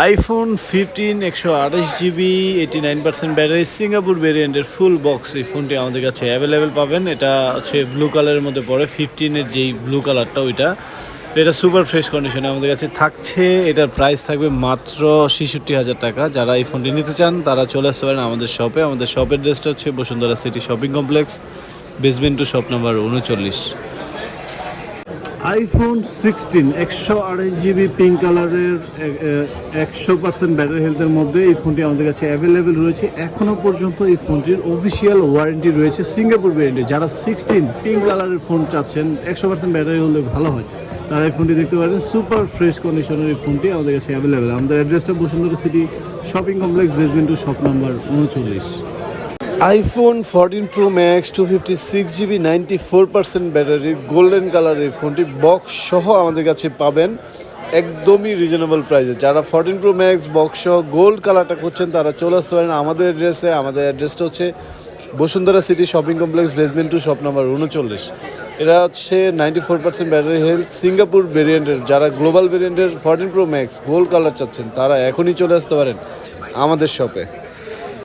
IPhone fifteen একশো আঠাশ GB eighty nine percent battery Singapore ভেরিয়েন্টের ফুল বক্স এই ফোনটি আমাদের কাছে অ্যাভেলেবেল পাবেন। এটা হচ্ছে ব্লু কালারের মধ্যে পড়ে ফিফটিনের যেই ব্লু কালারটা ওইটা। তো এটা সুপার ফ্রেশ কন্ডিশনে আমাদের কাছে থাকছে। এটার প্রাইস থাকবে মাত্র ছেষট্টি হাজার টাকা। যারা এই ফোনটি নিতে চান, তারা চলে আসতে পারেন আমাদের শপে আমাদের শপের ড্রেসটা হচ্ছে Bashundhara City Shopping Complex basement two shop number উনচল্লিশ। আইফোন সিক্সটিন একশো আড়াইশ জিবি পিঙ্ক কালারের একশো পার্সেন্ট ব্যাটারি হেলথের মধ্যে এই ফোনটি আমাদের কাছে অ্যাভেলেবেল রয়েছে। এখনও পর্যন্ত এই ফোনটির অফিসিয়াল ওয়ারেন্টি রয়েছে সিঙ্গাপুর ভেরিয়েন্টে যারা সিক্সটিন পিঙ্ক কালারের ফোন চাচ্ছেন, একশো পার্সেন্ট ব্যাটারি হলে ভালো হয়। তারা এই ফোনটি দেখতে পারেন সুপার ফ্রেশ কন্ডিশনের এই ফোনটি আমাদের কাছে অ্যাভেলেবেল আমাদের অ্যাড্রেসটা Bashundhara City Shopping Complex basement two shop number উনচল্লিশ। IPhone fourteen Pro Max two fifty six GB ninety four percent ব্যাটারির গোল্ডেন কালারের ফোনটি বক্স সহ আমাদের কাছে পাবেন। একদমই রিজনেবল প্রাইসে যারা ফোরটিন প্রো ম্যাক্স বক্স সহ গোল্ড কালারটা করছেন তারা চলে আসতে পারেন আমাদের অ্যাড্রেসে আমাদের অ্যাড্রেসটা হচ্ছে Bashundhara City Shopping Complex basement two shop number উনচল্লিশ। এরা হচ্ছে ninety four percent battery health Singapore ভেরিয়েন্টের যারা গ্লোবাল ভেরিয়েন্টের fourteen Pro Max gold colour চাচ্ছেন, তারা এখনই চলে আসতে পারেন আমাদের শপে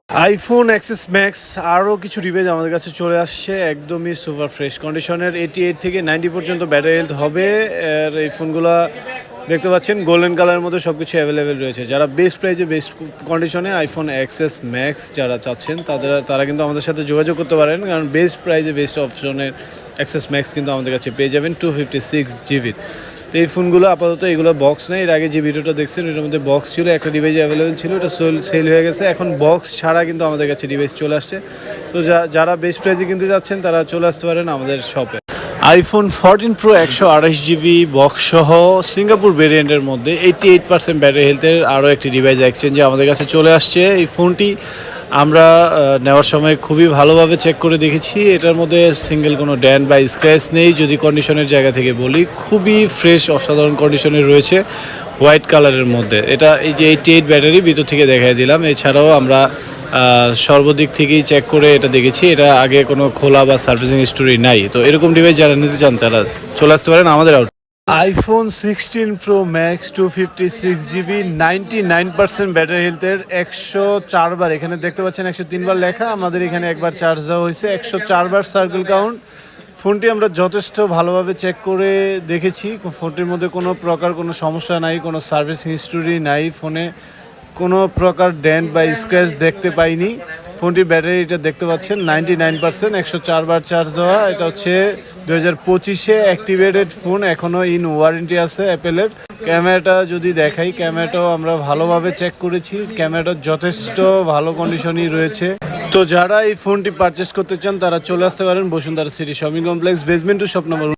আইফোন অ্যাক্সেস ম্যাক্স আরও কিছু রিভেজ আমাদের কাছে চলে আসছে, একদমই সুপার ফ্রেশ কন্ডিশনের এইটি এইট থেকে নাইনটি পর্যন্ত ব্যাটারি হেলথ হবে। আর এই ফোনগুলো দেখতে পাচ্ছেন গোল্ডেন কালারের মধ্যে সব কিছু অ্যাভেলেবেল রয়েছে। যারা বেস্ট প্রাইজে বেস্ট কন্ডিশনে আইফোন অ্যাক্সেস ম্যাক্স যারা চাচ্ছেন, তাদের, তারা কিন্তু আমাদের সাথে যোগাযোগ করতে পারেন। কারণ বেস্ট প্রাইজে বেস্ট অপশনের অ্যাক্সেস ম্যাক্স কিন্তু আমাদের কাছে পেয়ে যাবেন টু ফিফটি সিক্স জিবির তো এই ফোনগুলো আপাতত এগুলো বক্স নেই। এর আগে যে ভিডিওটা দেখছেন, এটার মধ্যে বক্স ছিল, একটা ডিভাইস অ্যাভেলেবেল ছিল ওটা সেল হয়ে গেছে। এখন বক্স ছাড়া কিন্তু আমাদের কাছে ডিভাইস চলে আসছে। তো যারা বেস্ট প্রাইজে কিনতে যাচ্ছেন, তারা চলে আসতে পারেন আমাদের শপে আইফোন ফোরটিন প্রো একশো আঠাশ জিবি বক্স সহ সিঙ্গাপুর ভেরিয়েন্টের মধ্যে এইটি এইট পার্সেন্ট ব্যাটারি হেলথের আরও একটি ডিভাইস এক্সচেঞ্জে আমাদের কাছে চলে আসছে। এই ফোনটি আমরা নেওয়ার সময় খুবই ভালোভাবে চেক করে দেখেছি। এটার মধ্যে সিঙ্গেল কোনো ড্যান বা স্ক্র্যাচ নেই, যদি কন্ডিশনের জায়গা থেকে বলি। খুবই ফ্রেশ অসাধারণ কন্ডিশনে রয়েছে হোয়াইট কালারের মধ্যে। এটা এই যে এইটি এইট ব্যাটারি ভিতর থেকে দেখাই দিলাম। এছাড়াও আমরা সর্বদিক থেকেই চেক করে এটা দেখেছি। এটা আগে কোনো খোলা বা সার্ভিসিং স্টোরি নাই। তো এরকম ডিভাইস যারা নিতে চান, তারা চলে আসতে পারেন আমাদের out iPhone sixteen Pro Max two fifty six GB ninety nine percent battery হেলথের একশো চারবার এখানে দেখতে পাচ্ছেন একশো তিনবার লেখা, আমাদের এখানে একবার চার্জ দেওয়া হয়েছে। একশো চারবার সার্কেল কাউন্ট ফোনটি আমরা যথেষ্ট ভালোভাবে চেক করে দেখেছি। ফোনটির মধ্যে কোনো প্রকার কোনো সমস্যা নাই, কোনো সার্ভিস হিস্টোরি নাই। ফোনে কোনো প্রকার ডেন্ট বা স্ক্র্যাচ দেখতে পাইনি। ফোনটির ব্যাটারিটা দেখতে পাচ্ছেন নাইনটি নাইন পার্সেন্ট একশো চারবার চার্জ দেওয়া। এটা হচ্ছে দু হাজার পঁচিশে অ্যাক্টিভেটেড ফোন এখনও ইন ওয়ারেন্টি আছে অ্যাপেলের ক্যামেরাটা যদি দেখাই, ক্যামেরাটাও আমরা ভালোভাবে চেক করেছি। ক্যামেরাটা যথেষ্ট ভালো কন্ডিশনই রয়েছে। তো যারা এই ফোনটি পারচেস করতে চান, তারা চলে আসতে পারেন Bashundhara City Shopping Complex basement two shop number